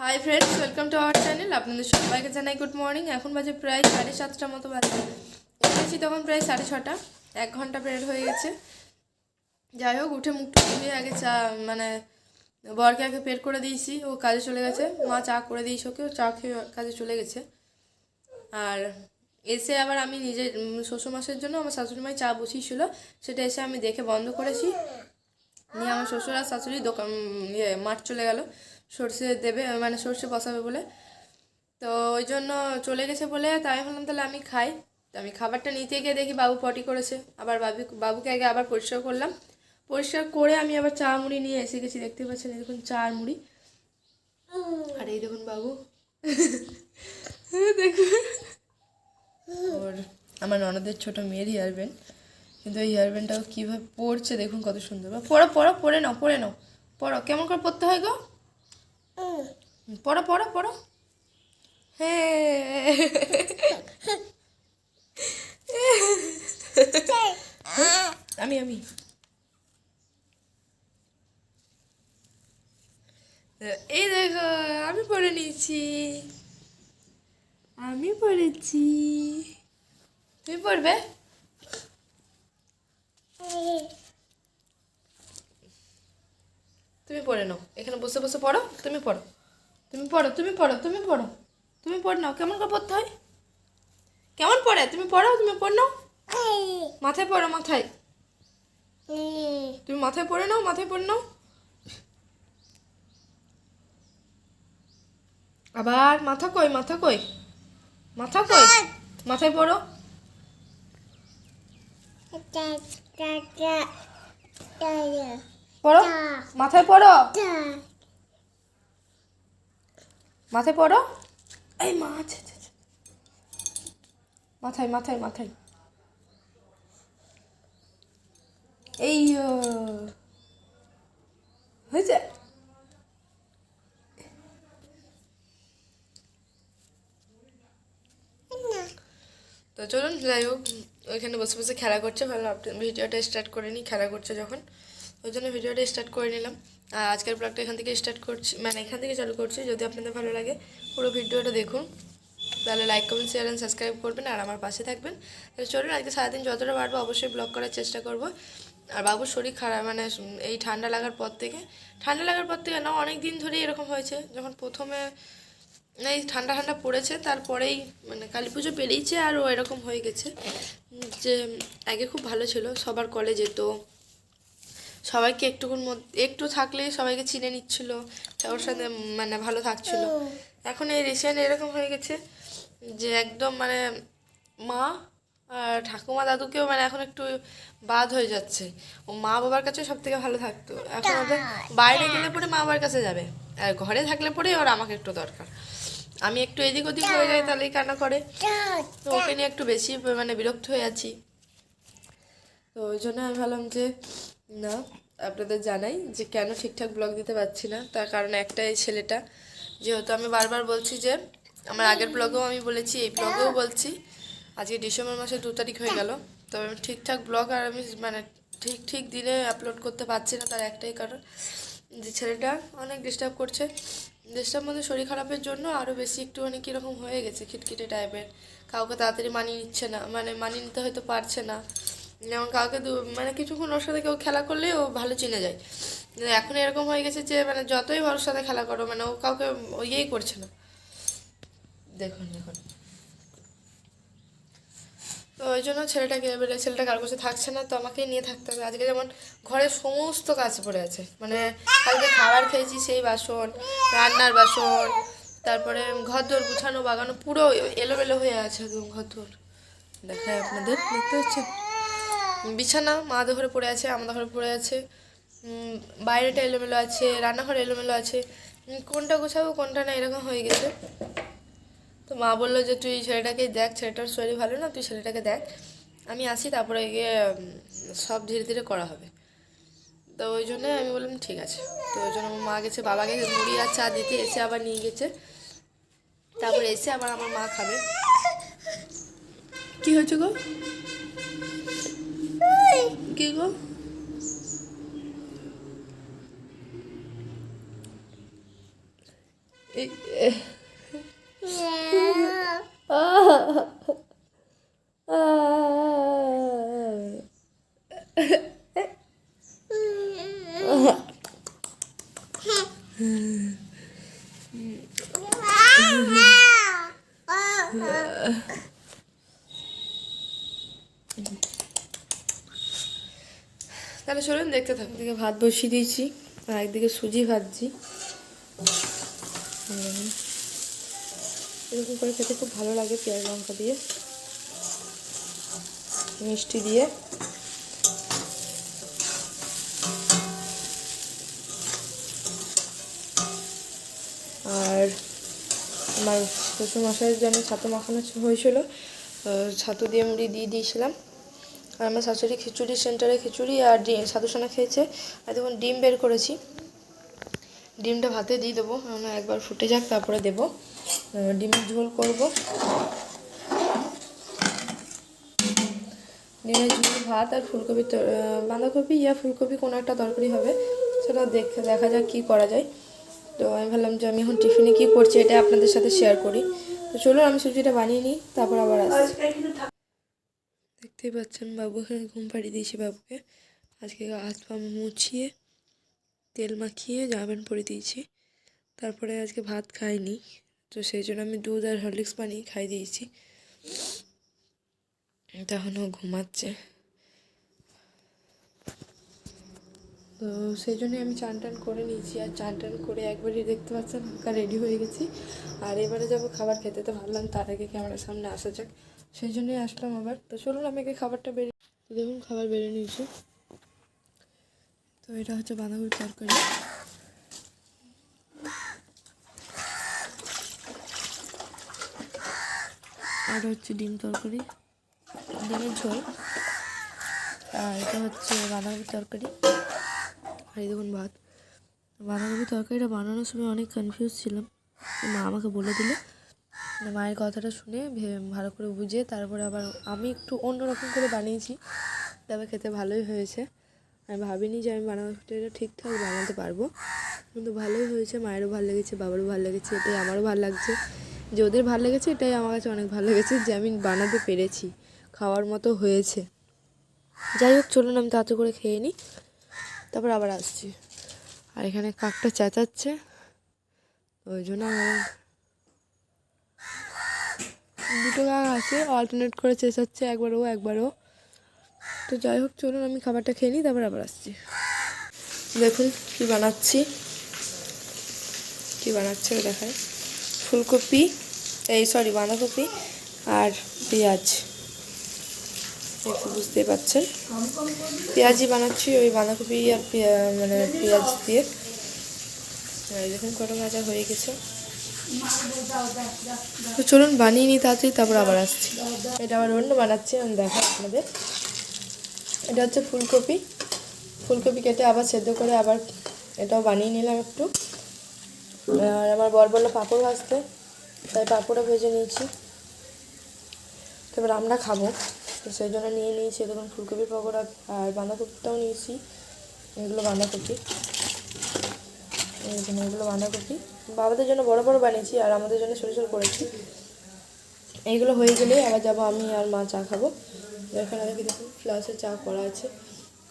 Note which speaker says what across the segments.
Speaker 1: Hi friends welcome to our channel আপনাদের সবাইকে জানাই গুড মর্নিং এখন বাজে প্রায় সাড়ে সাতটার মতো বাজে। উঠেছি তখন প্রায় সাড়ে ছটা। এক ঘণ্টা বের হয়ে গেছে। যাই হোক, উঠে মুখটা ধুয়ে আগে চা মানে বরকে আগে পেট করে দিয়েছি। ও কাজে চলে গেছে। মা চা করে দিয়েছে ওকে। ও চা খেয়ে কাজে চলে গেছে। আর এসে আবার আমি নিজের শ্বশুর মাসের জন্য আমার শাশুড়ি মাই চা বসিয়েছিল। সেটা এসে আমি দেখে বন্ধ করেছি। নিয়ে আমার শ্বশুর আর শাশুড়ি দোকান ইয়ে মাঠ চলে গেল। সর্ষে দেবে মানে সর্ষে বসাবে বলে। তো ওই জন্য চলে গেছে বলে, তাই ভাবলাম তাহলে আমি খাই। তো আমি খাবারটা নিতে গিয়ে দেখি বাবু পটি করেছে। আবার বাবু, বাবুকে আগে আবার পরিষ্কার করলাম। পরিষ্কার করে আমি আবার চা মুড়ি নিয়ে এসে গেছি, দেখতে পাচ্ছেন এই দেখুন চা মুড়ি। আর এই দেখুন বাবু। দেখুন ওর আমার ননদের ছোট মেয়ের হেয়ার ব্যান্ড কিন্তু এই হেয়ার ব্যান্ডটাও কীভাবে পড়ছে দেখুন কত সুন্দর। পড়ো পড়ো, পড়ে নাও পড়ে নাও। পড়ো, কেমন করে পড়তে হয় গো? পড়ো পড়ো পড়ো। হ্যাঁ আমি আমি। এই দেখো, আমি পড়ে নিয়েছি। আমি পড়েছি। তুমি পড়বে? তুমি পড়ে নাও। এখানে বসে বসে পড়ো, তুমি পড়ো। তুমি পড়ো তুমি পড়ো তুমি পড়ো। তুমি পড় নাও, কেমন করে পড়তে হয়? কেমন পড়ে? তুমি পড়ো তুমি পড় নাও। মাথায় পড়ো, মাথায়। তুমি মাথায় পড়ে নাও, মাথায় পড়ে নাও। আবার মাথা কই মাথা কই? মাথা কই? মাথায় পড়ো। পড়ো? মাথায় পড়ো? মাথায় পড়ো এই মা আচ্ছা। মাথায় মাথায় মাথায় এই। হয়েছে তো চলুন যাই হোক ওইখানে বসে বসে খেলা করছে ভালো ভিডিওটা স্টার্ট করে নিই খেলা করছে যখন ওই জন্য ভিডিওটা স্টার্ট করে নিলাম। আর আজকের ব্লগটা এখান থেকে স্টার্ট করছি মানে এখান থেকে চালু করছি, যদি আপনাদের ভালো লাগে পুরো ভিডিওটা দেখুন। তাহলে like comment share and subscribe করবেন আর আমার পাশে থাকবেন। তাহলে চলুন আজকে সারাদিন যতটা পারব অবশ্যই ব্লগ করার চেষ্টা করব। আর বাবুর শরীর খারাপ মানে এই ঠান্ডা লাগার পর থেকে, ঠান্ডা লাগার পর থেকে না, অনেক দিন ধরেই এরকম হয়েছে। যখন প্রথমে এই ঠান্ডা ঠান্ডা পড়েছে, তারপরেই মানে কালী পুজো পেরিয়েছে আর ও এরকম হয়ে গেছে। যে আগে খুব ভালো ছিল, সবার কলে যেত সবাইকে একটুকুর মধ্যে একটু থাকলেই সবাইকে চিনে নিচ্ছিল ওর সাথে মানে ভালো থাকছিল। এখন এই রিসেন্ট এরকম হয়ে গেছে যে একদম মানে মা আর ঠাকুমা দাদুকেও মানে এখন একটু বাদ হয়ে যাচ্ছে। ও মা বাবার কাছে সব থেকে ভালো থাকতো। এখন ওদের বাইরে গেলে পরে মা বাবার কাছে যাবে। আর ঘরে থাকলে পরে ওর আমাকে একটু দরকার। আমি একটু এদিক ওদিক হয়ে যাই তাহলেই কান্না করে। তো ওকে নিয়ে একটু বেশি মানে বিরক্ত হয়ে আছি। তো ওই জন্য আমি ভাবলাম যে না, আপনাদের জানাই যে কেন ঠিকঠাক ব্লগ দিতে পারছি না। তার কারণ একটাই ছেলেটা, যেহেতু আমি বারবার বলছি যে, আমার আগের ব্লগেও আমি বলেছি, এই ব্লগেও বলছি, আজকে ডিসেম্বর মাসের দু তারিখ হয়ে গেল। তবে আমি ঠিকঠাক ব্লগ আর আমি মানে ঠিক ঠিক দিনে আপলোড করতে পারছি না, তার একটাই কারণ যে ছেলেটা অনেক ডিস্টার্ব করছে। ডিস্টার্ব মধ্যে শরীর খারাপের জন্য আরও বেশি একটুখানি কীরকম হয়ে গেছে, খিটখিটে টাইপের কাউকে তাড়াতাড়ি মানিয়ে নিচ্ছে না মানে মানিয়ে নিতে হয়তো পারছে না। যেমন কাউকে মানে কিছুক্ষণ ওর সাথে কেউ খেলা করলে ও ভালো চিনে যায়। এখন এরকম হয়ে গেছে যে মানে যতই ওর সাথে খেলা করো মানে ও কাউকে ইয়েই করছে না। দেখুন দেখুন। তো ওই জন্য ছেলেটাকে এবারে ছেলেটা কারোর কাছে থাকছে না, তো আমাকেই নিয়ে থাকতে হবে। আজকে যেমন ঘরের সমস্ত কাজ পড়ে আছে। মানে কালকে খাবার খেয়েছি সেই বাসন, রান্নার বাসন, তারপরে ঘর দোর গুছানো, বাগানো, পুরো এলোমেলো হয়ে আছে একদম ঘর দেখায় আপনাদের, দেখতে হচ্ছে বিছানা, মা ঘরে পড়ে আছে, আমাদের ঘরে পড়ে আছে। বাইরেটা এলোমেলো আছে, রান্নাঘরে এলোমেলো আছে। কোনটা গোছাবো, কোনটা না, এরকম হয়ে গেছে। তো মা বলল যে, তুই ছেলেটাকে দেখ, ছেলেটার শরীর ভালো না, তুই ছেলেটাকে দেখ। আমি আসি, তারপরে গিয়ে সব ধীরে ধীরে করা হবে। তো ওই জন্য আমি বললাম, ঠিক আছে। তো ওই জন্য আমার মা গেছে, বাবাকে মুড়ি আর চা দিতে এসে আবার নিয়ে গেছে। তারপরে এসে আবার আমার মা খাবে। কি হয়েছে গো? কি গো এই আহ তাহলে চলুন দেখতে থাকুন একদিকে ভাত বসিয়ে দিয়েছি, আর একদিকে সুজি ভাজছি। এরকম করে খেতে খুব ভালো লাগে পেঁয়াজ লঙ্কা দিয়ে, মিষ্টি দিয়ে। আর আমার শ্বশুরমশাইয়ের জন্য ছাতু মাখানো হয়েছিল ছাতু দিয়ে মুড়ি দিয়ে দিয়েছিলাম। আর আমার শাশুড়ি খিচুড়ি, সেন্টারে খিচুড়ি আর ডিম সাদুসানা খেয়েছে। আর দেখুন, ডিম বের করেছি। ডিমটা ভাতে দিয়ে দেবো। আমরা একবার ফুটে যাক, তারপরে দেবো। ডিমের ঝোল করব। ডিমের ঝোল, ভাত আর ফুলকপি বাঁধাকপি ইয়া ফুলকপি কোনো একটা তরকারি হবে। সেটা দেখে, দেখা যাক কী করা যায়। তো আমি ভাবলাম যে আমি এখন টিফিনে কী করছি, এটা আপনাদের সাথে শেয়ার করি। তো চলুন, আমি সুজিটা বানিয়ে নিই, তারপর আবার আসছি। দেখতেই পাচ্ছেন বাবু এখানে ঘুম পাড়িয়ে দিয়েছি বাবুকে। আজকে হাত পা মুছিয়ে, তেল মাখিয়ে জামা প্যান্ট পরে দিয়েছি। তারপরে আজকে ভাত খাইনি, তো সেই জন্য আমি দুধ আর হরলিক্স বানিয়ে খাই দিয়েছি। তখন ও ঘুমাচ্ছে। তো সেই জন্যই আমি চান টান করে নিয়েছি। আর চান টান করে একবারই দেখতে পাচ্ছেন, হালকা রেডি হয়ে গেছি। আর এবারে যাব খাবার খেতে, তো ভাবলাম তার আগে ক্যামেরার সামনে আসা যাক। সেই জন্যই আসলাম আবার। তো চলুন, আমি আগে খাবারটা বেড়ে তো দেখুন, খাবার বেড়ে নিয়েছি। তো এটা হচ্ছে বাঁধাকপির তরকারি। আর হচ্ছে ডিম তরকারি, ডিমের ঝোল। আর এটা হচ্ছে বাঁধাকপির তরকারি। আর এই দেখুন ভাত। বাঁধাকপি তরকারিটা বানানোর সময় অনেক কনফিউজ ছিলাম। মা আমাকে বলে দিলে মায়ের কথাটা শুনে ভালো করে বুঝে তারপরে আবার আমি একটু অন্যরকম করে বানিয়েছি। তবে খেতে ভালোই হয়েছে। আমি ভাবিনি যে আমি বানানোটা ঠিকঠাক বানাতে পারব। কিন্তু ভালোই হয়েছে, মায়েরও ভালো লেগেছে, বাবারও ভালো লেগেছে, এটাই আমারও ভালো লাগছে। যে ওদের ভালো লেগেছে, এটাই আমার কাছে অনেক ভালো লেগেছে যে আমি বানাতে পেরেছি, খাওয়ার মতো হয়েছে। যাই হোক, চলুন আমি তাড়াতাড়ি করে খেয়ে নিই। তারপর আবার আসছি। আর এখানে কাকটা চেঁচাচ্ছে। ওই জন্য আমার দুটো কাক আছে অল্টারনেট করে চেঁচাচ্ছে একবার ও একবার ও। তো যাই হোক, চলুন, আমি খাবারটা খেয়ে নিই, তারপর আবার আসছি। দেখুন কি বানাচ্ছি। কি বানাচ্ছে দেখায়। ফুলকপি, এই সরি বাঁধাকপি আর পেঁয়াজ। একটু বুঝতেই পারছেন পেঁয়াজই বানাচ্ছি, ওই বাঁধাকপি আর মানে পেঁয়াজ দিয়ে। দেখুন, কটা ভাজা হয়ে গেছে। তো চলুন বানিয়ে নিই তাড়াতাড়ি, তারপর আবার আসছি। এটা আবার অন্য বানাচ্ছি, আমি দেখা আপনাদের। এটা হচ্ছে ফুলকপি। ফুলকপি কেটে আবার সেদ্ধ করে আবার এটাও বানিয়ে নিলাম একটু। আর আমার বর বলল পাঁপড় ভাজতে, তাই পাঁপড়ও ভেজে নিয়েছি। তারপর আমরা খাব। তো সেই জন্য নিয়ে নিয়েছি দেখুন ফুলকপির পকোড়া আর বাঁধাকপিটাও নিয়েছি। এগুলো বাঁধাকপি। এই দেখুন এগুলো বাঁধাকপি বাবাদের জন্য বড় বড় বানিয়েছি আর আমাদের জন্য ছোটো ছোটো করেছি। এইগুলো হয়ে গেলে আবার যাব আমি আর মা চা খাব। এখানে দেখি দেখুন, ফ্লাসে চা করা আছে।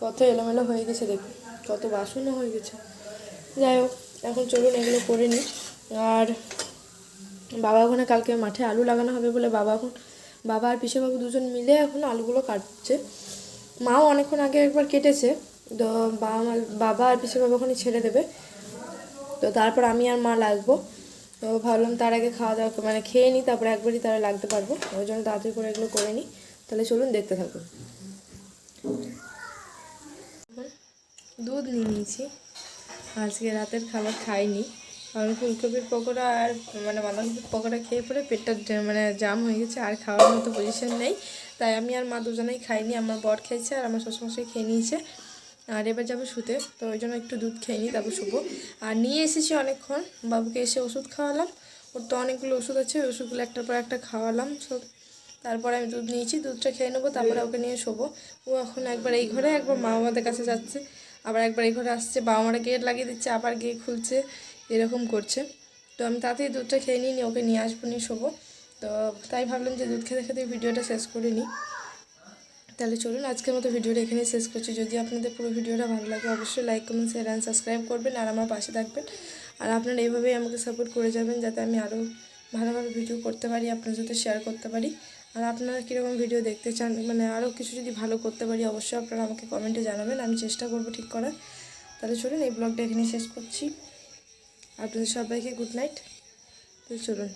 Speaker 1: কত এলোমেলো হয়ে গেছে দেখুন, কত বাসনও হয়ে গেছে। যাই হোক, এখন চলুন এগুলো করে নিই। আর বাবা ওখানে কালকে মাঠে আলু লাগানো হবে বলে বাবা এখন, বাবা আর পিসে বাবু দুজন মিলে এখন আলুগুলো কাটছে। মাও অনেকক্ষণ আগে একবার কেটেছে। তো বাবা মা বাবা আর বাবা ওখানে ছেড়ে দেবে। তো তারপর আমি আর মা লাগবো। তো ভাবলাম তার আগে খাওয়া দাওয়া মানে খেয়ে নিই তারপরে একবারই তারা লাগতে পারব। ওই জন্য তাড়াতাড়ি করে এগুলো করে নিই তাহলে চলুন দেখতে থাকুন। দুধ নিয়ে নিয়েছি। আজকে রাতের খাবার খাইনি। কারণ ফুলকপির পকোড়া আর মানে বাঁধাকপির পকোড়া খেয়ে পরে পেটটা মানে জাম হয়ে গেছে, আর খাওয়ার মতো পজিশন নেই। তাই আমি আর মা দুজনেই খাইনি। আমার বর খেয়েছে আর আমার শ্বশুরমশাই খেয়ে নিয়েছে। আর এবার যাব শুতে। তো ওই জন্য একটু দুধ খেয়ে নিই, তারপর শুবো। আর নিয়ে এসেছি অনেকক্ষণ। বাবুকে এসে ওষুধ খাওয়ালাম। ওর তো অনেকগুলো ওষুধ আছে, ওই ওষুধগুলো একটার পর একটা খাওয়ালাম। সব তারপরে আমি দুধ নিয়েছি, দুধটা খেয়ে নেব, তারপরে ওকে নিয়ে শোবো। ও এখন একবার এই ঘরে, একবার মা বাবাদের কাছে যাচ্ছে। আবার একবার এই ঘরে আসছে, বাবা মারা গেট লাগিয়ে দিচ্ছে, আবার গিয়ে খুলছে, এরকম করছে। তো আমি তাতেই দুধটা খেয়ে নিই ওকে নিয়ে আসব, নিয়ে শোবো। তো তাই ভাবলাম যে দুধ খেতে খেতে ভিডিওটা শেষ করে নিই। তাহলে চলুন আজকের মতো ভিডিওটা এখানে শেষ করছি। যদি আপনাদের পুরো ভিডিওটা ভালো লাগে, অবশ্যই like comment share and subscribe করবেন আর আমার পাশে থাকবেন। আর আপনারা এইভাবেই আমাকে সাপোর্ট করে যাবেন যাতে আমি আরও ভালো ভালো ভিডিও করতে পারি আপনার সাথে শেয়ার করতে পারি। আর আপনারা কীরকম ভিডিও দেখতে চান মানে আরও কিছু যদি ভালো করতে পারি, অবশ্যই আপনারা আমাকে কমেন্টে জানাবেন, আমি চেষ্টা করব ঠিক করার। তাহলে চলুন এই ব্লগটা এখানে শেষ করছি। আপনাদের সবাইকে গুড নাইট তো চলুন।